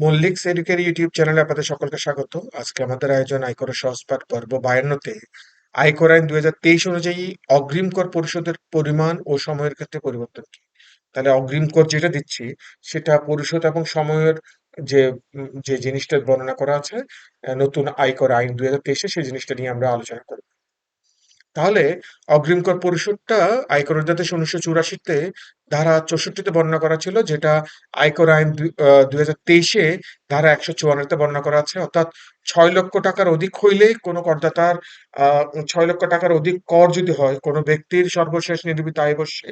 Mallick এডুকের YouTube চ্যানেলে আপনাদের সকলকে স্বাগত। আজকে আমাদের আয়োজন আয়করের সহজপাঠ পর্ব বায়ান্নতে। আয়কর আইন দুই হাজার তেইশ অনুযায়ী অগ্রিম কর পরিশোধের পরিমাণ ও সময়ের ক্ষেত্রে পরিবর্তন কি? তাহলে অগ্রিম কর যেটা দিচ্ছি, সেটা পরিশোধ এবং সময়ের যে যে জিনিসটা বর্ণনা করা আছে নতুন আয়কর আইন দুই হাজার তেইশে সেই জিনিসটা নিয়ে আমরা আলোচনা করব। তাহলে অগ্রিম কর পরিশোধটা আয়কর অধ্যাদেশ উনিশশো চুরাশিতে ধারা চৌষট্টিতে বর্ণনা করা ছিল, যেটা আয়কর আইন দুই হাজার তেইশে ধারা একশো চুয়ান্নতে বর্ণনা করা আছে। অর্থাৎ ছয় লক্ষ টাকার অধিক হইলেই কোনো করদাতার ছয় লক্ষ টাকার অধিক কর যদি হয় কোনো ব্যক্তির সর্বশেষ নির্মিত আয় বর্ষে,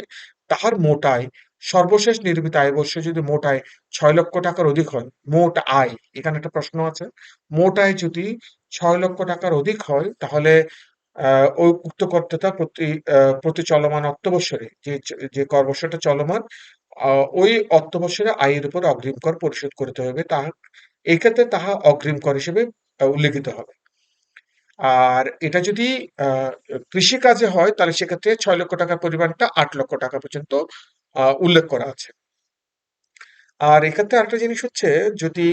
তাহার মোট আয় সর্বশেষ নির্মিত আয় বর্ষে যদি মোট আয় ছয় লক্ষ টাকার অধিক হয়, মোট আয়, এখানে একটা প্রশ্ন আছে মোট আয় যদি ছয় লক্ষ টাকার অধিক হয়, তাহলে ওই উক্ত করদাতা প্রতি প্রতি চলমান অর্থবৎসরে যে যে কর চলমান ওই অর্থবৎসরে আয়ের উপর অগ্রিম কর পরিশোধ করতে হবে তাহা, এই ক্ষেত্রে তাহা অগ্রিম কর হিসেবে উল্লেখিত হবে। আর এটা যদি কৃষি কাজে হয়, তাহলে সেক্ষেত্রে ছয় লক্ষ টাকার পরিমাণটা আট লক্ষ টাকা পর্যন্ত উল্লেখ করা আছে। আর এক্ষেত্রে আরেকটা জিনিস হচ্ছে, যদি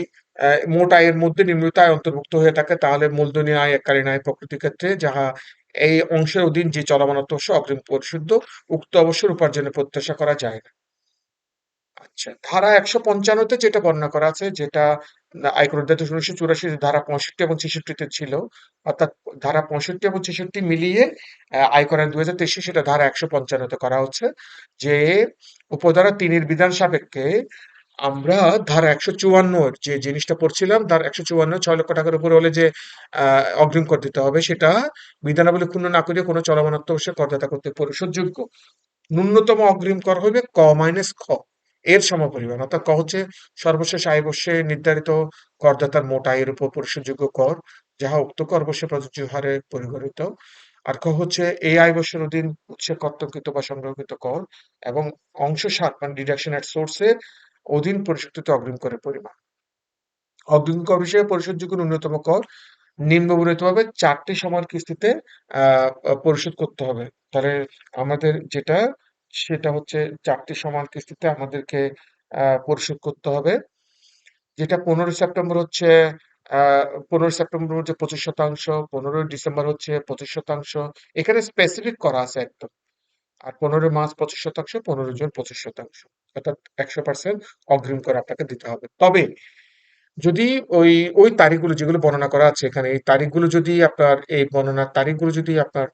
মোট আয়ের মধ্যে নিম্নিত আয় অন্তর্ভুক্ত হয়ে থাকে, তাহলে মূলধনী আয় এককালীন আয় প্রকৃতির ক্ষেত্রে, যাহা এই অংশের অধীন যে চলমান অর্থবর্ষ অগ্রিম পরিশুদ্ধ, উক্ত অবসর উপার্জনের প্রত্যাশা করা যায় না। আচ্ছা ধারা একশো পঞ্চান্নতে যেটা বর্ণনা করা আছে, যেটা আয়কর অধ্যাদেশ উনিশশো চুরাশি ধারা পঁয়ষট্টি এবং ছেষট্টিতে ছিল, অর্থাৎ ধারা পঁয়ষট্টি এবং ছেষট্টি মিলিয়ে আয়কর আইন দুই হাজার তেইশে সেটা ধারা একশো পঞ্চান্নতে করা হচ্ছে, যে উপধারা তিনের বিধান সাপেক্ষে আমরা ধারা একশো চুয়ান্ন যে জিনিসটা পড়ছিলাম, ধারা একশো চুয়ান্ন, ছয় লক্ষ টাকার উপরে হলে যে অগ্রিম কর দিতে হবে, সেটা বিধানাবলী ক্ষুণ্ণ না করিয়ে কোনো চলমান অর্থবর্ষে করদাতা কর্তৃক পরিশোধযোগ্য। ন্যূনতম অগ্রিম কর হবে ক মাইনাস খ, এর সমপরিমাণ। অর্থাৎ ক হচ্ছে সর্বশেষ আয় বর্ষে নির্ধারিত করদাতার মোট আয়ের উপর পরিশোধযোগ্য কর, যাহা উক্ত কর বর্ষে প্রযোজ্য হারে পরিগণিত। আর ক হচ্ছে এই আয় বর্ষের অধীন উৎসে কর্তনকৃত বা সংগ্রহকৃত কর এবং অংশ সাত মানে ডিডাকশন এট সোর্সের অধীন পরিশোধিত অগ্রিম করের পরিমাণ। অগ্রিম কর হিসেবে পরিশোধযোগ্য ন্যূনতম কর নিম্নবর্ণিতভাবে চারটি সমান কিস্তিতে পরিশোধ করতে হবে। তাহলে আমাদের যেটা, সেটা হচ্ছে চারটি সমান কিস্তিতে আমাদেরকে পরিশোধ করতে হবে। যেটা পনেরোই সেপ্টেম্বর হচ্ছে পনেরোই সেপ্টেম্বর হচ্ছে পঁচিশ শতাংশ, পনেরোই ডিসেম্বর হচ্ছে পঁচিশ শতাংশ। এখানে স্পেসিফিক করা আছে একদম। আর পনেরো মাস পঁচিশ শতাংশ, পনেরো জুন পঁচিশ শতাংশ। অর্থাৎ একশো পার্সেন্ট অগ্রিম করে আপনাকে দিতে হবে। তবে যদি ওই ওই তারিখগুলো যেগুলো বর্ণনা করা আছে এখানে, এই তারিখগুলো যদি আপনার, এই বর্ণনার তারিখগুলো যদি আপনার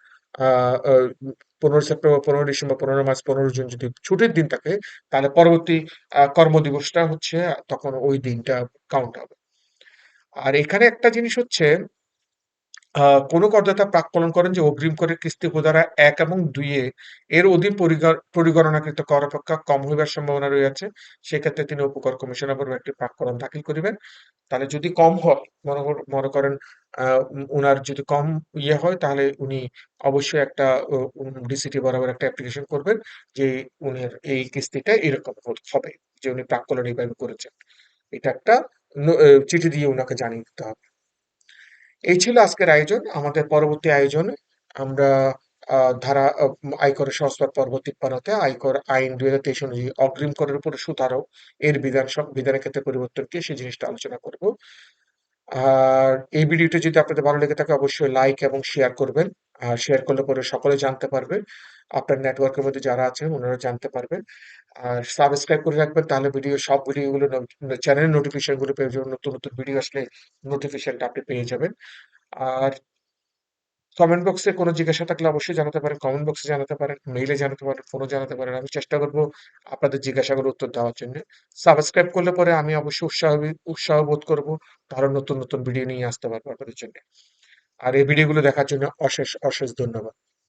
পনেরো সেপ্টেম্বর, পনেরো ডিসেম্বর, পনেরো মার্চ, পনেরো জুন যদি ছুটির দিন থাকে, তাহলে পরবর্তী কর্মদিবসটা হচ্ছে তখন ওই দিনটা কাউন্ট হবে। আর এখানে একটা জিনিস হচ্ছে কোনো করদাতা প্রাক্কলন করেন যে অগ্রিম করে কিস্তি উপধারা এক এবং দুইয়ে এর অধীন পরিগণ- পরিগণনাকৃত কর অপেক্ষা কম হইবার সম্ভাবনা রয়েছে সেক্ষেত্রে তিনি উপকর কমিশনার বড় একটি প্রাক্কলন দাখিল করিবেন। তাহলে যদি কম হয়, মনে মনে করেন উনার যদি কম ইয়ে হয়, তাহলে উনি অবশ্যই একটা ডিসিটি বরাবর একটা অ্যাপ্লিকেশন করবেন যে উনার এই কিস্তিটা এরকম হবে, যে উনি প্রাক্কলন এইভাবে করেছেন। এটা একটা চিঠি দিয়ে উনাকে জানিয়ে দিতে হবে। এই ছিল আজকের আয়োজন। আমাদের পরবর্তী আয়োজনে আমরা ধারা আয়করের সংস্কার পর্ব তিপ্পান্নতে আয়কর আইন দুই হাজার তেইশ অনুযায়ী অগ্রিম করের উপর সুতারও এর বিধান বিধানের ক্ষেত্রে পরিবর্তন কি সেই জিনিসটা আলোচনা করব। আর এই ভিডিওটি যদি আপনাদের ভালো লেগে থাকে, অবশ্যই লাইক এবং শেয়ার করবেন। আর শেয়ার করলে পরে সকলে জানতে পারবে। আপনার নেটওয়ার্কের মধ্যে যারা আছেন, ওনারা জানতে পারবেন। আর সাবস্ক্রাইব করে রাখবেন, তাহলে ভিডিও সব ভিডিওগুলো চ্যানেলের নোটিফিকেশনগুলো পেয়ে যাবেন, নতুন নতুন ভিডিও আসলে নোটিফিকেশনটা আপনি পেয়ে যাবেন। আর কমেন্ট বক্সে কোনো জিজ্ঞাসা থাকলে অবশ্যই জানাতে পারেন কমেন্ট বক্সে জানাতে পারেন মেইলে জানাতে পারেন ফোনও জানাতে পারেন। আমি চেষ্টা করব আপনাদের জিজ্ঞাসাগুলোর উত্তর দেওয়ার জন্য। সাবস্ক্রাইব করলে পরে আমি অবশ্যই উৎসাহ উৎসাহ বোধ করব তারও নতুন নতুন ভিডিও নিয়ে আসতে পারব আপনাদের জন্য। আর এই ভিডিওগুলো দেখার জন্য অশেষ অশেষ ধন্যবাদ।